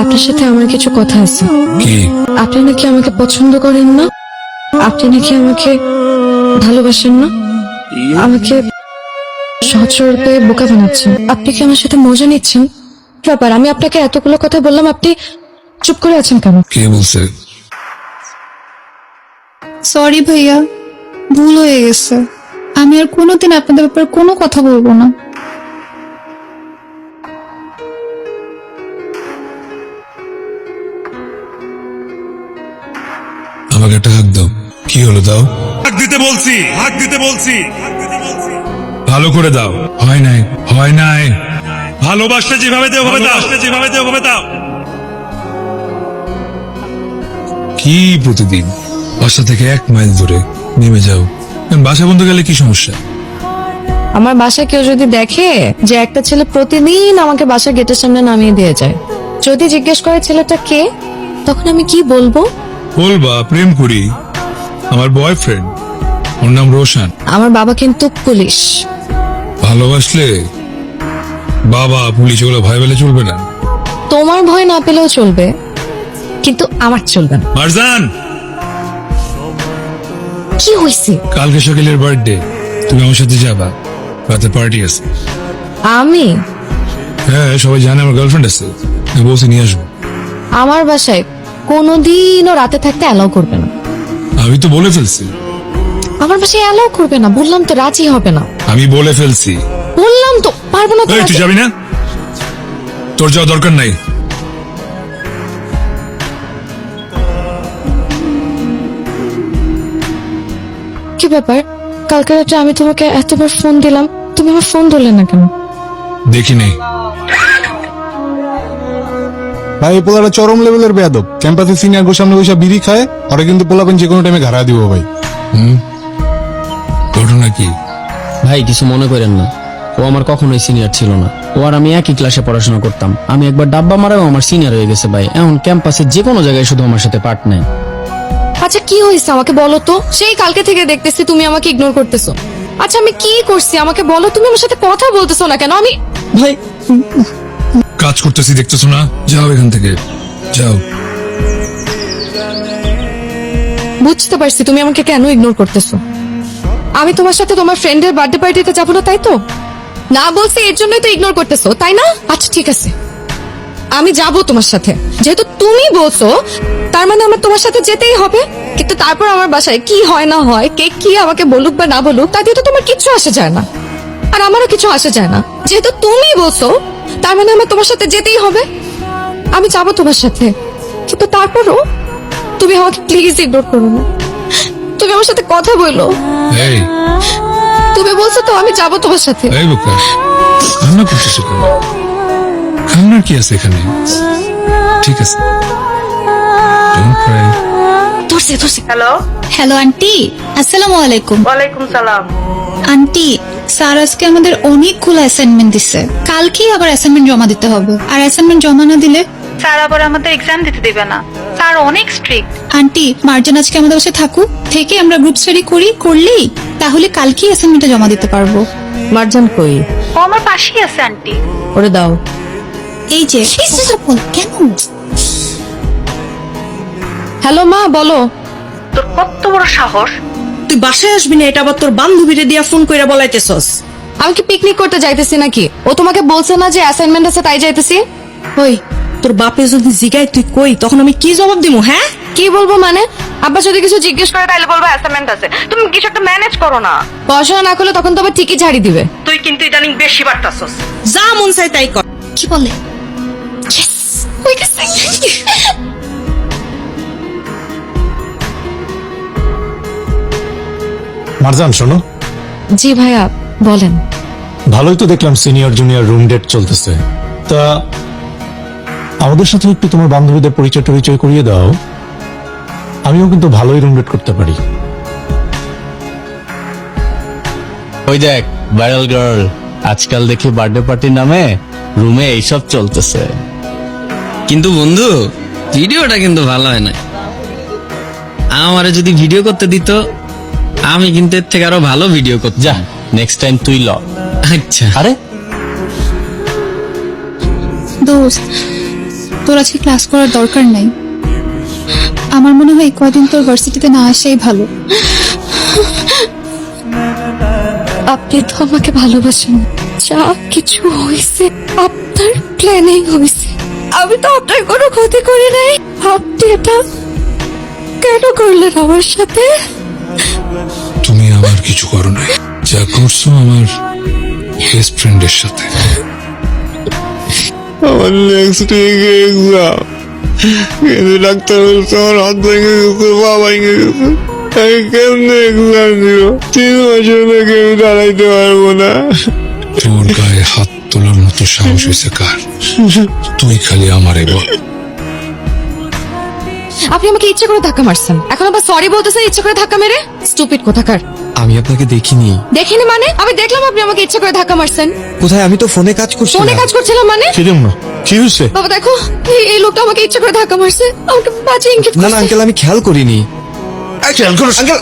আপনার সাথে আমার কিছু কথা আছে। কি? আপনি নাকি আমাকে পছন্দ করেন না? আপনি নাকি আমাকে ভালোবাসেন না? আমাকে সহজ সরল বোকা বানাচ্ছেন। আপনি কি আমার সাথে মজা নিচ্ছেন? ব্যাপার আমি আপনাকে এতগুলো কথা বললাম আপনি চুপ করে আছেন কেন? কে বলছে? সরি ভাইয়া ভুল হয়ে গেছে। আমি আর কোনোদিন আপনাদের ব্যাপারে কোনো কথা বলব না। আমাকে একটা হাক দাও। কি হলো দাও? হাক দিতে বলছি হাক দিতে বলছি। ভালো করে দাও। হয় নাই হয় নাই। ভালোবাসতে যেভাবে দেও ভাবে দাও। যেভাবে দেও ভাবে দাও। কি প্রতিদিন? বাসা থেকে এক মাইল দূরে নেমে যাও। বাসা বন্ধ গেলে কি সমস্যা? আমার বাসায় কেউ যদি দেখে যে একটা ছেলে প্রতিদিন আমাকে বাসা গেটের সামনে নামিয়ে দিয়ে যায় যদি জিজ্ঞেস করে ছেলেটা কে তখন আমি কি বলব? বলবা প্রেম করি আমার বয়ফ্রেন্ড ওর নাম রোশন। আমার বাবা কিন্তু পুলিশ। ভালোবাসলে বাবা পুলিশ ওগুলো ভয় পেলে চলবে না। তোমার ভয় না পেলেও চলবে কিন্তু আমার চলবে না। মারজান কি হয়েছে কালকে সকালের বার্থডে তুমি আমার সাথে যাবা রাতে পার্টি আছে। আমি? হ্যাঁ সবাই জানে আমার গার্লফ্রেন্ড আছে আমি বলছি নিয়ে আসব। আমার বাসায় কোনোদিনও রাতে থাকতে অ্যালাউ করবে না। আমি তো বলে ফেলছি। আমার পাশে অ্যালাউ করবে না বললাম তো রাজি হবে না। আমি বলে ফেলছি। বললাম তো পারব না তো এই তুই যাবি না? তোর যাওয়া দরকার নাই। কি ব্যাপার? কালকে রাতে আমি তোমাকে এতবার ফোন দিলাম তুমি আমার ফোন ধরলে না কেন? দেখি নেই ভাই এই পোলাটা চরম লেভেলের বেয়াদব। ক্যাম্পাসে সিনিয়র গো সামনে বসে বিড়ি খায় ওরা কিন্তু পোলাপেন যে কোনো টাইমে ঘাড়া দিব ভাই। ঘটনা কি? ভাই কিছু মনে করেন না। ও আমার কখনোই সিনিয়র ছিল না। ও আর আমি একই ক্লাসে পড়াশোনা করতাম। আমি একবার ডাব্বা মারাও আমার সিনিয়র হয়ে গেছে ভাই। এখন ক্যাম্পাসে যে কোনো জায়গায় শুধু আমার সাথে পার্ট নেয়। আচ্ছা কি হয়েছে? আমাকে বলো তো। সেই কালকে থেকে দেখতেছি তুমি আমাকে ইগনোর করতেছো। আচ্ছা আমি কি করছি? আমাকে বলো। তুমি আমার সাথে কথা বলতেছো না কেন? আমি ভাই কাজ করতেছি, দেখতেছো না? যাও এখান থেকে। যাও। বুঝতে পারছি তুমি আমাকে কেন ইগনোর করতেছো। আমি তোমার সাথে তোমার ফ্রেন্ডের বার্থডে পার্টিতে যাব না, তাই তো? না বলছি এর জন্যই তো ইগনোর করতেছো, তাই না? আচ্ছা ঠিক আছে। আমি যাব তোমার সাথে। যেহেতু তুমি বলছো, তার মানে আমার তোমার সাথে যেতেই হবে। কিন্তু তারপর আমার বাসায় কি হয় না হয়, কে কি আমাকে বলুক বা না বলুক তাতে তো তোমার কিছু আসে যায় না। আর আমারও কিছু আসে যায় না। যেহেতু তুমি বলছো তার মানে আমার তোমার সাথে যেতেই হবে। আমি যাব তোমার সাথে। কিন্তু তারপরও তুমি আমাকে প্লিজ ইগনোর করো না। তুমি আমার সাথে কথা বলো। এই। তুমি বলছো তো আমি যাব তোমার সাথে। এই বোকা কান্না করতেছো কেন? কান্নার কি আছে এখানে? ঠিক আছে. ধরছে ধরছে। হ্যালো হ্যালো আন্টি আসসালামু আলাইকুম। ওয়ালাইকুম সালাম। আন্টি স্যার আজকে আমাদের অনেকগুলো অ্যাসাইনমেন্ট দিছে। কালকেই আবার অ্যাসাইনমেন্ট জমা দিতে হবে। আর অ্যাসাইনমেন্ট জমা না দিলে? স্যার আবার আমাদের এক্সাম দিতে দেবে না। স্যার অনেক স্ট্রিক্ট আন্টি মার্জান আজকে আমাদের বাসায় থাকুক। থেকে আমরা গ্রুপ স্টাডি করি করলেই তাহলে কালকেই অ্যাসাইনমেন্টটা জমা দিতে পারব। মার্জান কই? ও আমার পাশেই আছে আন্টি। ওরে দাও। এই যে কেন হ্যালো মা বলো। তোর কত বড় সাহস? তুই বাসায় আসবি না এটা আবার তোর বান্ধবীরে দিয়া ফোন কইরা বলাইতেছস। আমি কি পিকনিক করতে যাইতেছি নাকি? ও তোমাকে বলছে না যে অ্যাসাইনমেন্ট আছে তাই যাইতেছি? ওই তোর বাপে যদি জিগায় তুই কই তখন আমি কি জবাব দিমু হ্যাঁ? কি বলব মানে? আব্বা যদি কিছু জিজ্ঞেস করে করে তাইলে বলব অ্যাসাইনমেন্ট আছে। তুমি কিছু একটা ম্যানেজ করো না। পড়াশোনা না করলে তখন তো আবার ঠিকই ঝাড়ি দিবে। তুই কিন্তু ইদানিং বেশি বাড়তাছস। যা মন চাই তাই কর। কি বলে হয়ে গেছে। মারজান শোনো। জি ভাইয়া বলেন। ভালোই তো দেখলাম সিনিয়র জুনিয়র রুম ডেট চলতেছে। তা আমাদের সাথে একটু তোমার বান্ধবীদের পরিচয় টরিচয় করিয়ে দাও। আমিও কিন্তু ভালোই রুম ডেট করতে পারি। ওই দেখ ভাইরাল গার্ল আজকাল দেখি বার্থডে পার্টির নামে রুমে এইসব চলতেছে। কিন্তু বন্ধু ভিডিওটা কিন্তু ভালো হয় না। আমারে যদি ভিডিও করতে দিত আমি কিন্তু এর থেকে আরও ভালো ভিডিও করতে যা নেক্সট টাইম তুই ল। আচ্ছা। আরে? দোস্ত তোর আজকে ক্লাস করার দরকার নাই। আমার মনে হয় এই কয়দিন তোর ভার্সিটিতে না আসাই ভালো। আপনি তো আমাকে ভালোবাসেন। যা কিছু হয়েছে আপনার প্ল্যানিং হয়েছে আমি তো আপনার কোনো ক্ষতি করি নাই। আপনি এটা কেন করলেন আমার সাথে? তুমি আমার কিছু করো নাই। যা করছ আমার বেস্ট ফ্রেন্ডের সাথে। আমার নেক্সট উইক এক্সাম কিন্তু ডাক্তার বলছে আমার হাত ভেঙে গেছে পা ভেঙে গেছে। আমি কেমনে এক্সাম দিব তিন বছর থেকে আমি দাঁড়াইতে পারব না। তোর গায়ে হাত তোলার মতো সাহস হয়েছে কার? তুই খালি আমারে বল। আপনি আমাকে ইচ্ছে করে ধাক্কা মারছেন। এখন আবার সরি বলতেছেন ইচ্ছে করে ধাক্কা মেরে? স্টুপিড কোথাকার। আমি আপনাকে দেখিনি। দেখিনি মানে? আমি দেখলাম আপনি আমাকে ইচ্ছে করে ধাক্কা মারছেন। কোথায়? আমি তো ফোনে কাজ করছি ফোনে কাজ করছিলাম মানে? সেজন্য কি হয়েছে? বাবা দেখো এই- এই লোকটা আমাকে ইচ্ছে করে ধাক্কা মারছে। আমাকে বাজে ইঙ্গিত না না করছে। আঙ্কেল আমি খেয়াল করিনি। আঙ্কেল